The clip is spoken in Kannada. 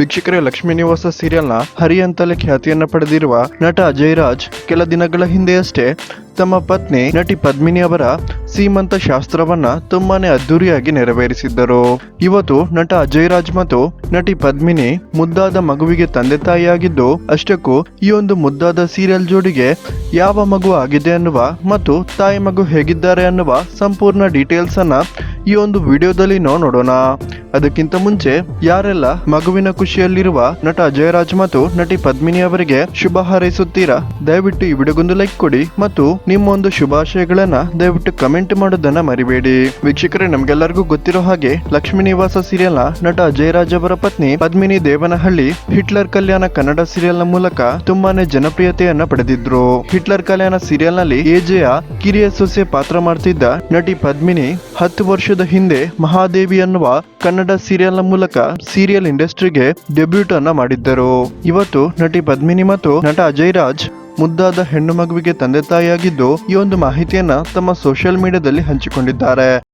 ವೀಕ್ಷಕರೇ, ಲಕ್ಷ್ಮೀ ನಿವಾಸ ಸೀರಿಯಲ್ನ ಹರಿ ಅಂತಲೇ ಖ್ಯಾತಿಯನ್ನ ಪಡೆದಿರುವ ನಟ ಅಜಯ್ ರಾಜ್ ಕೆಲ ದಿನಗಳ ಹಿಂದೆಯಷ್ಟೇ ತಮ್ಮ ಪತ್ನಿ ನಟಿ ಪದ್ಮಿನಿ ಅವರ ಸೀಮಂತ ಶಾಸ್ತ್ರವನ್ನ ತುಂಬಾನೇ ಅದ್ದೂರಿಯಾಗಿ ನೆರವೇರಿಸಿದ್ದರು. ಇವತ್ತು ನಟ ಅಜಯ್ ರಾಜ್ ಮತ್ತು ನಟಿ ಪದ್ಮಿನಿ ಮುದ್ದಾದ ಮಗುವಿಗೆ ತಂದೆ ತಾಯಿಯಾಗಿದ್ದು, ಅಷ್ಟಕ್ಕೂ ಈ ಒಂದು ಮುದ್ದಾದ ಸೀರಿಯಲ್ ಜೋಡಿಗೆ ಯಾವ ಮಗು ಆಗಿದೆ ಅನ್ನುವ ಮತ್ತು ತಾಯಿ ಮಗು ಹೇಗಿದ್ದಾರೆ ಅನ್ನುವ ಸಂಪೂರ್ಣ ಡೀಟೇಲ್ಸ್ ಅನ್ನ ಈ ಒಂದು ವಿಡಿಯೋದಲ್ಲಿ ನಾವು ನೋಡೋಣ. ಅದಕ್ಕಿಂತ ಮುಂಚೆ ಯಾರೆಲ್ಲ ಮಗುವಿನ ಖುಷಿಯಲ್ಲಿರುವ ನಟ ಜಯರಾಜ್ ಮತ್ತು ನಟಿ ಪದ್ಮಿನಿ ಅವರಿಗೆ ಶುಭ ಹಾರೈಸುತ್ತೀರಾ? ದಯವಿಟ್ಟು ಈ ವಿಡಿಯೋಗೊಂದು ಲೈಕ್ ಕೊಡಿ ಮತ್ತು ನಿಮ್ಮ ಒಂದು ಶುಭಾಶಯಗಳನ್ನ ದಯವಿಟ್ಟು ಕಮೆಂಟ್ ಮಾಡೋದನ್ನ ಮರಿಬೇಡಿ. ವೀಕ್ಷಕರೇ, ನಮ್ಗೆಲ್ಲರಿಗೂ ಗೊತ್ತಿರೋ ಹಾಗೆ ಲಕ್ಷ್ಮೀ ನಿವಾಸ ಸೀರಿಯಲ್ ನಟ ಜಯರಾಜ್ ಅವರ ಪತ್ನಿ ಪದ್ಮಿನಿ ದೇವನಹಳ್ಳಿ ಹಿಟ್ಲರ್ ಕಲ್ಯಾಣ ಕನ್ನಡ ಸೀರಿಯಲ್ ಮೂಲಕ ತುಂಬಾನೇ ಜನಪ್ರಿಯತೆಯನ್ನ ಪಡೆದಿದ್ರು. ಹಿಟ್ಲರ್ ಕಲ್ಯಾಣ ಸೀರಿಯಲ್ನಲ್ಲಿ ಎಜೆಯ ಕಿರಿಯ ಸೊಸೆ ಪಾತ್ರ ಮಾಡ್ತಿದ್ದ ನಟಿ ಪದ್ಮಿನಿ ಹತ್ತು ವರ್ಷದ ಹಿಂದೆ ಮಹಾದೇವಿ ಅನ್ನುವ ಕನ್ನಡ ಸೀರಿಯಲ್ನ ಮೂಲಕ ಸೀರಿಯಲ್ ಇಂಡಸ್ಟ್ರಿಗೆ ಡೆಬ್ಯೂಟ್ ಅನ್ನ ಮಾಡಿದ್ದರು. ಇವತ್ತು ನಟಿ ಪದ್ಮಿನಿ ಮತ್ತು ನಟ ಅಜಯ್ ರಾಜ್ ಮುದ್ದಾದ ಹೆಣ್ಣು ಮಗುವಿಗೆ ತಂದೆ ತಾಯಿಯಾಗಿದ್ದು ಈ ಒಂದು ಮಾಹಿತಿಯನ್ನ ತಮ್ಮ ಸೋಷಿಯಲ್ ಮೀಡಿಯಾದಲ್ಲಿ ಹಂಚಿಕೊಂಡಿದ್ದಾರೆ.